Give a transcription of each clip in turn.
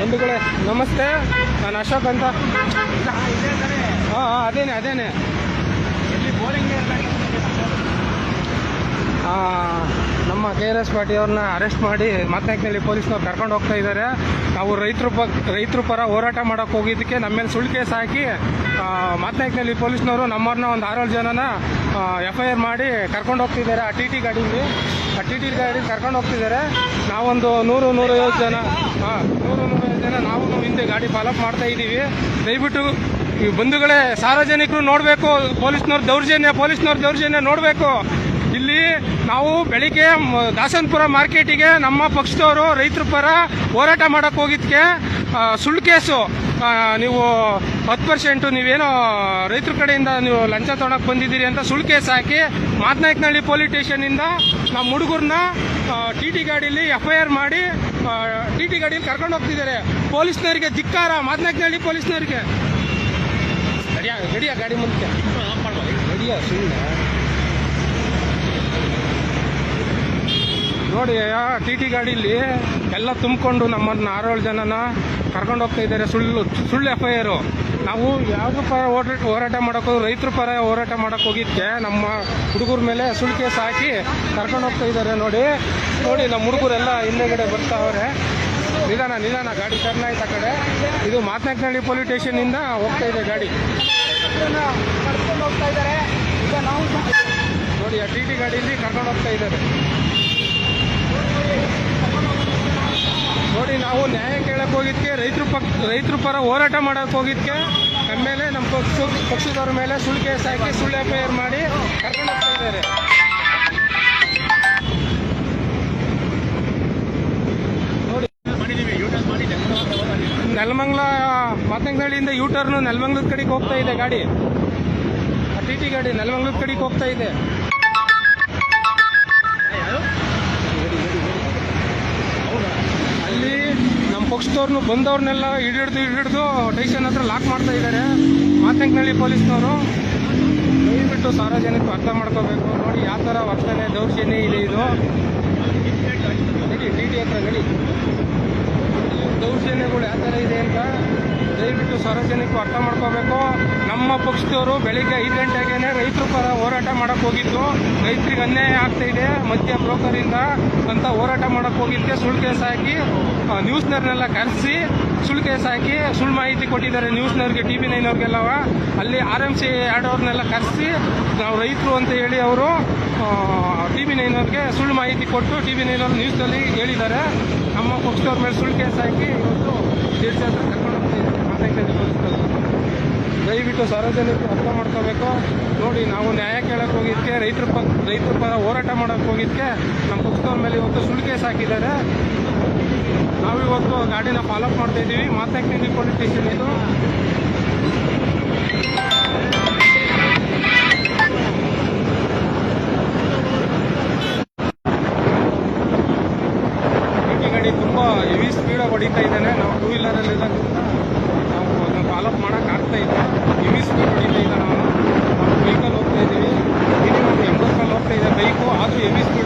ಬಂಧುಗಳೇ ನಮಸ್ತೆ. ನಾನು ಅಶೋಕ್ ಅಂತ. ಹಾಂ ಹಾಂ ಅದೇನೆ ಅದೇನೆ. ನಮ್ಮ ಕೆ ಆರ್ ಎಸ್ ಪಾಟಿಯವ್ರನ್ನ ಅರೆಸ್ಟ್ ಮಾಡಿ ಮಾತನಾಡಿನಲ್ಲಿ ಪೊಲೀಸ್ನವ್ರು ಕರ್ಕೊಂಡು ಹೋಗ್ತಾ ಇದ್ದಾರೆ ನಾವು ರೈತರ ರೈತರ ಪರ ಹೋರಾಟ ಮಾಡೋಕೆ ಹೋಗಿದ್ದಕ್ಕೆ ನಮ್ಮ ಮೇಲೆ ಸುಳ್ಳು ಕೇಸ್ ಹಾಕಿ ಮಾತನಾಡಿನಲ್ಲಿ ಪೊಲೀಸ್ನವರು ನಮ್ಮವ್ರನ್ನ ಒಂದು ಆರೇಳು ಜನನ ಎಫ್ ಐ ಆರ್ ಮಾಡಿ ಕರ್ಕೊಂಡು ಹೋಗ್ತಿದ್ದಾರೆ ಆ ಟಿ ಟಿ ಗಾಡೀಲಿ. ಆ ಟಿ ಟಿ ಗಾಡಿ ಕರ್ಕೊಂಡು ಹೋಗ್ತಿದ್ದಾರೆ ನಾವೊಂದು ನೂರು, ನೂರೈವತ್ತು ಜನ ಹಾಂ ನೂರು, ನೂರೈವತ್ತು ಜನ ನಾವು ಹಿಂದೆ ಗಾಡಿ ಫಾಲೋಅಪ್ ಮಾಡ್ತಾ ಇದ್ದೀವಿ. ದಯವಿಟ್ಟು ಈ ಬಂಧುಗಳೇ ಸಾರ್ವಜನಿಕರು ನೋಡಬೇಕು, ಪೊಲೀಸ್ನವ್ರ ದೌರ್ಜನ್ಯ ಪೊಲೀಸ್ನವ್ರ ದೌರ್ಜನ್ಯ ನೋಡಬೇಕು. ನಾವು ಬೆಳಿಗ್ಗೆ ದಾಸನ್ಪುರ ಮಾರ್ಕೆಟಿಗೆ ನಮ್ಮ ಪಕ್ಷದವರು ರೈತರ ಪರ ಹೋರಾಟ ಮಾಡಕ್ಕೆ ಹೋಗಿದ್ದಕ್ಕೆ ಸುಳ್ಳು ಕೇಸು. ನೀವು ಹತ್ತು ಪರ್ಸೆಂಟು ನೀವೇನೋ ರೈತರ ಕಡೆಯಿಂದ ನೀವು ಲಂಚ ತೊಗೊಳಕ್ಕೆ ಬಂದಿದ್ದೀರಿ ಅಂತ ಸುಳ್ಳು ಕೇಸ್ ಹಾಕಿ ಮಾತನಾಯಕನಹಳ್ಳಿ ಪೊಲೀಸ್ ಸ್ಟೇಷನಿಂದ ನಮ್ಮ ಹುಡುಗರನ್ನ ಟಿ ಟಿ ಗಾಡೀಲಿ ಎಫ್ ಐ ಆರ್ ಮಾಡಿ ಟಿ ಟಿ ಗಾಡಿಯಲ್ಲಿ ಕರ್ಕೊಂಡು ಹೋಗ್ತಿದ್ದಾರೆ. ಪೊಲೀಸ್ನವರಿಗೆ ಧಿಕ್ಕಾರ, ಮಾತನಾಯಕನಹಳ್ಳಿ ಪೊಲೀಸ್ನವರಿಗೆ. ಗಡಿಯ ಗಡಿಯ ಗಾಡಿ ಮುಂದೆ. ಗಡಿಯ ಸುಮ್ಮನೆ ನೋಡಿ ಟಿ ಟಿ ಗಾಡೀಲಿ ಎಲ್ಲ ತುಂಬಿಕೊಂಡು ನಮ್ಮನ್ನ ಆರೇಳು ಜನನ ಕರ್ಕೊಂಡು ಹೋಗ್ತಾ ಇದ್ದಾರೆ. ಸುಳ್ಳು ಸುಳ್ಳು ಎಫ್ ಐ ನಾವು ಯಾವ್ದು ಪರ ಹೋರಾಟ ಮಾಡೋಕೆ ರೈತರ ಪರ ಹೋರಾಟ ಮಾಡೋಕೆ ಹೋಗಿದ್ದೆ ನಮ್ಮ ಹುಡುಗರ ಮೇಲೆ ಸುಳ್ಳು ಕೇಸ್ ಹಾಕಿ ಕರ್ಕೊಂಡು ಹೋಗ್ತಾ ಇದ್ದಾರೆ ನೋಡಿ. ನೋಡಿ, ನಮ್ಮ ಹುಡುಗರೆಲ್ಲ ಹಿಂದೆಗಡೆ ಬರ್ತಾವ್ರೆ. ನಿಧಾನ ನಿಧಾನ, ಗಾಡಿ ಟರ್ನ್ ಆಯ್ತು ಆ ಕಡೆ. ಇದು ಮಾತನಾಡಿನಹಳ್ಳಿ ಪೊಲೀಸ್ ಸ್ಟೇಷನಿಂದ ಹೋಗ್ತಾ ಇದೆ ಗಾಡಿ. ಹೋಗ್ತಾ ಇದ್ದಾರೆ ನೋಡಿ, ಆ ಟಿ ಟಿ ಗಾಡಿಯಲ್ಲಿ ಕರ್ಕೊಂಡು ಹೋಗ್ತಾ ಇದ್ದಾರೆ. ನಾವು ನ್ಯಾಯ ಕೇಳಕ್ಕೆ ಹೋಗಿದ್ಕೆ, ರೈತರು ಪಕ್, ರೈತರು ಪರ ಹೋರಾಟ ಮಾಡಕ್ ಹೋಗಿದ್ಕೆ ನಮ್ಮ ಮೇಲೆ ನಮ್ಮ ಪಕ್ಷ, ಪಕ್ಷದವ್ರ ಮೇಲೆ ಸುಳ್ಳು ಕೇಸ್ ಹಾಕಿ ಸುಳ್ಳು ಎಫ್ ಐ ಆರ್ ಮಾಡಿ ಕರ್ಕೊಂಡು ಹೋಗ್ತಾ ಇದ್ದಾರೆ. ನೆಲಮಂಗ್ಲ, ಮಾತಂಗನಹಳ್ಳಿಯಿಂದ ಯೂ ಟರ್ನ್ ನೆಲಮಂಗ್ಲದ ಕಡೆಗೆ ಹೋಗ್ತಾ ಇದೆ ಗಾಡಿ. ಟಿ ಟಿ ಗಾಡಿ ನೆಲಮಂಗ್ಲದ ಕಡೆಗೆ ಹೋಗ್ತಾ ಇದೆ. ಅಲ್ಲಿ ನಮ್ಮ ಪಕ್ಷದವ್ರನ್ನು ಬಂದವ್ರನ್ನೆಲ್ಲ ಹಿಡಿದು ಹಿಡಿದು ಟೈಷನ್ ಹತ್ರ ಲಾಕ್ ಮಾಡ್ತಾ ಇದ್ದಾರೆ ಮಾತಂಕನಹಳ್ಳಿ ಪೊಲೀಸ್ನವರು. ದಯವಿಟ್ಟು ಸಾರ್ವಜನಿಕರು ಅರ್ಥ ಮಾಡ್ಕೋಬೇಕು. ನೋಡಿ ಯಾವ ಥರ ವರ್ತನೆ, ದೌರ್ಜನ್ಯ ಇದೆ ಇದು. ನಡಿ ಟಿ ಟಿ ಹತ್ರ ನಡಿ. ದೌರ್ಜನ್ಯಗಳು ಯಾವ ಥರ ಇದೆ ಅಂತ ದಯವಿಟ್ಟು ಸಾರ್ವಜನಿಕರು ಅರ್ಥ ಮಾಡ್ಕೋಬೇಕು. ನಮ್ಮ ಪಕ್ಷದವರು ಬೆಳಿಗ್ಗೆ ಐದು ಗಂಟೆಗೇನೆ ರೈತರು ಪರ ಹೋರಾಟ ಮಾಡಕ್ಕೆ ಹೋಗಿದ್ದು. ರೈತರಿಗೆ ಅನ್ಯಾಯ ಆಗ್ತಾ ಇದೆ. ಮಧ್ಯ ಬ್ರೋಕರಿಂದ ಅಂತ ಹೋರಾಟ ಮಾಡಕ್ಕೆ ಹೋಗಿದ್ದಕ್ಕೆ ಸುಳ್ಳು ಕೇಸ್ ಹಾಕಿ ನ್ಯೂಸ್ನವ್ರನ್ನೆಲ್ಲ ಕರೆಸಿ, ಸುಳ್ಳು ಕೇಸ್ ಹಾಕಿ, ಸುಳ್ಳು ಮಾಹಿತಿ ಕೊಟ್ಟಿದ್ದಾರೆ ನ್ಯೂಸ್ನವ್ರಿಗೆ, ಟಿ ವಿ ನೈನವ್ರಿಗೆಲ್ಲವ ಅಲ್ಲಿ ಆರ್ ಎಂ ಸಿ ಆಡೋರ್ನೆಲ್ಲ ಕರೆಸಿ, ನಾವು ರೈತರು ಅಂತ ಹೇಳಿ ಅವರು ಟಿ ವಿ ನೈನವ್ರಿಗೆ ಸುಳ್ಳು ಮಾಹಿತಿ ಕೊಟ್ಟು ಟಿ ವಿ ನೈನವ್ರು ನ್ಯೂಸ್ನಲ್ಲಿ ಹೇಳಿದ್ದಾರೆ. ನಮ್ಮ ಪಕ್ಷದವ್ರ ಮೇಲೆ ಸುಳ್ಳು ಕೇಸ್ ಹಾಕಿ ಇವತ್ತು ತೀರ್ಥಯಾತ್ರೆ ಕರ್ಕೊಂಡು ಹೋಗ್ತಾ ಇದ್ದಾರೆ ಮಾತಂಕನಹಳ್ಳಿ ದಯವಿಟ್ಟು ಸಾರ್ವಜನಿಕರು ಅರ್ಥ ಮಾಡ್ಕೋಬೇಕು. ನೋಡಿ, ನಾವು ನ್ಯಾಯ ಕೇಳಕ್ಕೆ ಹೋಗಿದ್ದಕ್ಕೆ, ರೈತರ ಪ, ರೈತರ ಪರ ಹೋರಾಟ ಮಾಡೋಕ್ಕೆ ಹೋಗಿದ್ದಕ್ಕೆ ನಮ್ಮ ಪಕ್ಷದವ್ರ ಮೇಲೆ ಇವತ್ತು ಸುಳ್ಳು ಕೇಸ್ ಹಾಕಿದ್ದಾರೆ. ನಾವಿವತ್ತು ಗಾಡಿನ ಫಾಲೋಅಪ್ ಮಾಡ್ತಾ ಇದ್ದೀವಿ. ಮಾತಾಡ್ತೀನಿ ಪೊಲೀಸ್ ಸ್ಟೇಷನ್ ಇದು ಟಿ ಗಾಡಿ ತುಂಬ ಹೆವಿ ಸ್ಪೀಡಾಗಿ ಹೊಡಿತಾ ಇದ್ದಾನೆ. ನಾವು ಟೂ ವೀಲರಲ್ಲಿ ಇರೋದ್ರಿಂದ ನಾವು ಅದನ್ನು ಫಾಲೋಅಪ್ ಮಾಡೋಕೆ ಆಗ್ತಾ ಇಲ್ಲ. ಹೆವಿ ಸ್ಪೀಡ್ ಹೊಡಿತಾ ಇದ್ದಾನೆ ಅವನು ನಾವು ಬೈಕಲ್ಲಿ ಹೋಗ್ತಾ ಇದ್ದೀವಿ ಒಂದು ಎಂಬತ್ತರಲ್ಲಿ ಹೋಗ್ತಾ ಇದೆ. ಬೈಕು ಆದರೂ ಹೆವಿ ಸ್ಪೀಡಲ್ಲಿ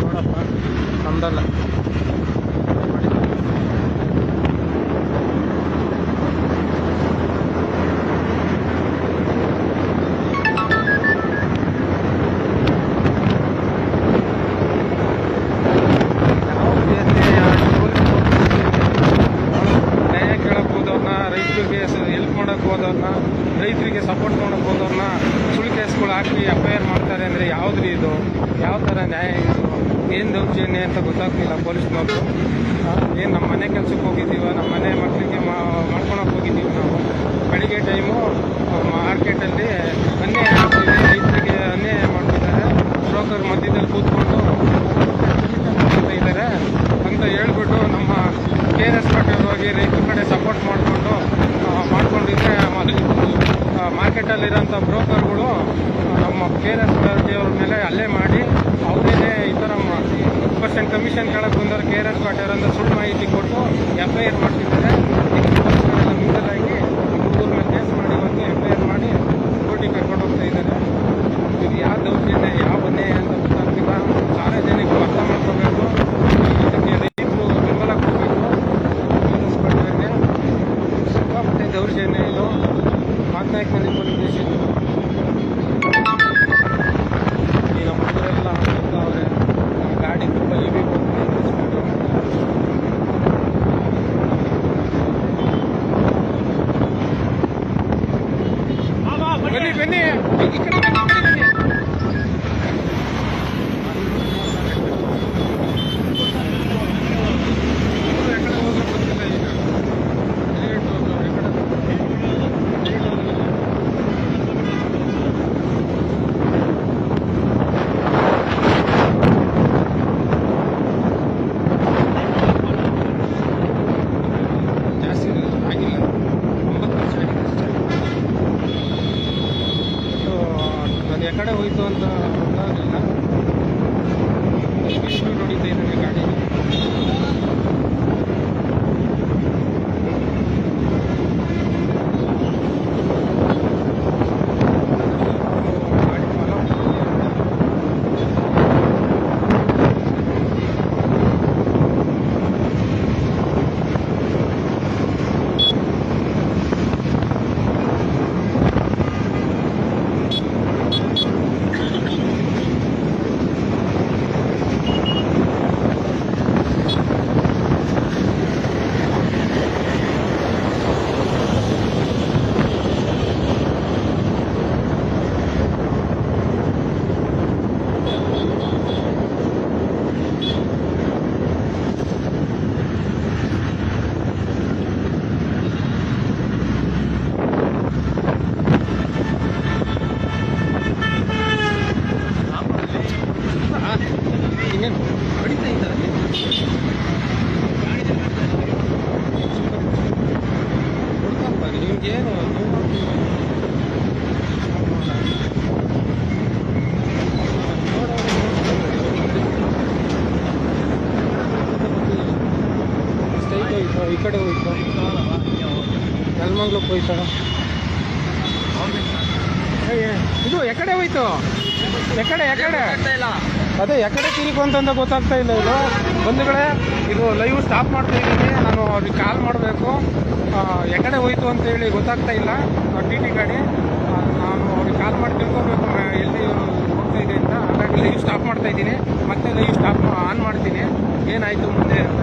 थोड़ा ठंडा लग ಖರೀದಿ ಮಾಡ್ಕೊಳಕ್ಕೆ ಹೋಗಿದ್ದೀವಿ ನಾವು. ಬೆಳಿಗ್ಗೆ ಟೈಮು ಮಾರ್ಕೆಟಲ್ಲಿ ಅನ್ನೇ ರೈತರಿಗೆ ಅನ್ಯಾಯ ಮಾಡ್ತಿದ್ದಾರೆ. ಬ್ರೋಕರ್ ಮಧ್ಯದಲ್ಲಿ ಕೂತ್ಕೊಂಡು ಇದ್ದಾರೆ. ಅಂತ ಹೇಳ್ಬಿಟ್ಟು ನಮ್ಮ ಕೆ ಆರ್ ಎಸ್ ಹೋಗಿ ರೈತರ ಕಡೆ ಸಪೋರ್ಟ್ ಮಾಡಿಕೊಂಡು ಮಾಡ್ಕೊಂಡಿದ್ರೆ ಮಾರ್ಕೆಟಲ್ಲಿರೋಂಥ ಬ್ರೋಕರ್ಗಳು ನಮ್ಮ ಕೆ ಆರ್ ಎಸ್ ಪಾರ್ಟಿಯವ್ರ ಮೇಲೆ ಅಲ್ಲೇ ಮಾಡಿ, ಅವರಿಗೆ ಈ ಥರ ಪರ್ಸೆಂಟ್ ಕಮಿಷನ್ ಕೇಳಕ್ಕೆ ಬಂದವರು ಕೆ ಆರ್ ಎಸ್ ಪಾರ್ಟಿ ಸುಳ್ಳು ಮಾಹಿತಿ ಕೊಟ್ಟು ಎಫ್ ಐ ಆರ್ ಮಾಡ್ತಿದ್ದಾರೆ. Vem, vem, vem. ಕಡೆ ಹೋಯ್ತು? ನೆಲಮಂಗ್ಲಕ್ಕೆ ಹೋಯ್ತು ಇದು ಎಕಡೆ ಹೋಯ್ತು? ಎಕಡೆ ಎಕಡೆ? ಅದೇ, ಎಕಡೆ ತಿರುಗು ಅಂತಂದ ಗೊತ್ತಾಗ್ತಾ ಇಲ್ಲ ಇದು. ಬಂಧುಗಳೇ ಇದು ಲೈವ್ ಸ್ಟಾಪ್ ಮಾಡ್ತಾ ಇದ್ದೀನಿ. ನಾನು ಅವ್ರಿಗೆ ಕಾಲ್ ಮಾಡಬೇಕು. ಎಕಡೆ ಹೋಯ್ತು ಅಂತ ಹೇಳಿ ಗೊತ್ತಾಗ್ತಾ ಇಲ್ಲ. ಟಿ ಟಿ ಗಾಡಿ. ನಾನು ಅವ್ರಿಗೆ ಕಾಲ್ ಮಾಡಿ ತಿಳ್ಕೊಬೇಕು. ಎಲ್ಲಿ ಹೋಗ್ತಾ ಇದೆ ಅಂತ. ಹಾಗಾಗಿ ಲೈವ್ ಸ್ಟಾಪ್ ಮಾಡ್ತಾ ಇದ್ದೀನಿ. ಮತ್ತೆ ಲೈವ್ ಸ್ಟಾಪ್ ಆನ್ ಮಾಡ್ತೀನಿ. ಏನಾಯಿತು ಮುಂದೆ ಅಂತ.